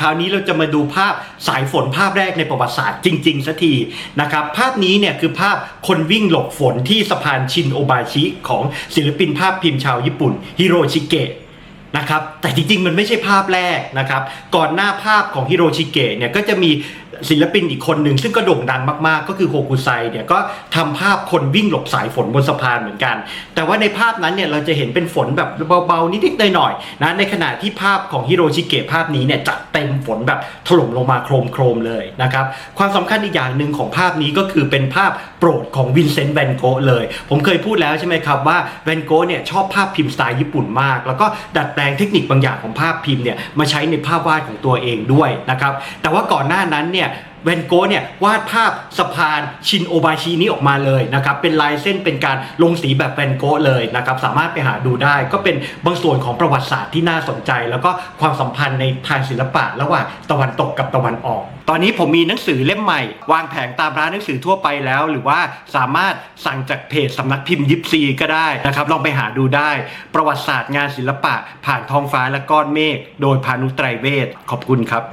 คราวนี้เราจะมาดูภาพสายฝนภาพแรกในประวัติศาสตร์จริง ๆสักทีนะครับภาพนี้เนี่ยคือภาพคนวิ่งหลบฝนที่สะพานชินโอบาชิของศิลปินภาพพิมพ์ชาวญี่ปุ่นฮิโรชิเกะ นะครับแต่จริงๆ มันไม่ใช่ภาพแรกนะครับ ก่อนหน้าภาพของฮิโรชิเกะเนี่ยก็จะมีศิลปินอีกคนหนึ่งซึ่งก็โด่งดังมากๆ ก็คือโฮกุไซเนี่ยก็ทำภาพคนวิ่งหลบสายฝนบนสะพานเหมือนกัน แต่ว่าในภาพนั้นเนี่ยเราจะเห็นเป็นฝนแบบเบาๆ นิดๆหน่อยๆนะในขณะที่ภาพของฮิโรชิเกะภาพนี้เนี่ยจัดเต็มฝนแบบถล่มลงมาโครมๆเลยนะครับความสำคัญอีกอย่างหนึ่งของภาพนี้ก็คือเป็นภาพโปรดของวินเซนต์แวนโกะเลย ผมเคยพูดแล้วใช่ไหมครับว่าแวนโกะเนี่ยชอบภาพพิมพ์สไตล์ญี่ปุ่นมาก แล้วก็ดัดแปลงเทคนิคบางอย่างของภาพพิมพ์เนี่ยมาใช้ในภาพวาดของตัวเองด้วยนะครับแต่ว่าก่อนหน้านั้นเนี่ย แวนโกะเนี่ยวาดภาพสะพานชินโอบาชินี้ออกมาเลยนะครับเป็นลายเส้นเป็นการลงสีแบบแวนโกะเลยนะครับสามารถไปหาดูได้ ก็เป็นบางส่วนของประวัติศาสตร์ที่น่าสนใจ แล้วก็ความสัมพันธ์ในทางศิลปะระหว่างตะวันตกกับตะวันออก ตอนนี้ผมมีหนังสือเล่มใหม่ วางแผงตามร้านหนังสือทั่วไปแล้ว หรือว่าสามารถสั่งจากเพจสำนักพิมพ์ยิปซีก็ได้นะครับลองไปหาดูได้ ประวัติศาสตร์งานศิลปะผ่านท้องฟ้าและก้อนเมฆโดยพานุไตรเวทขอบคุณครับ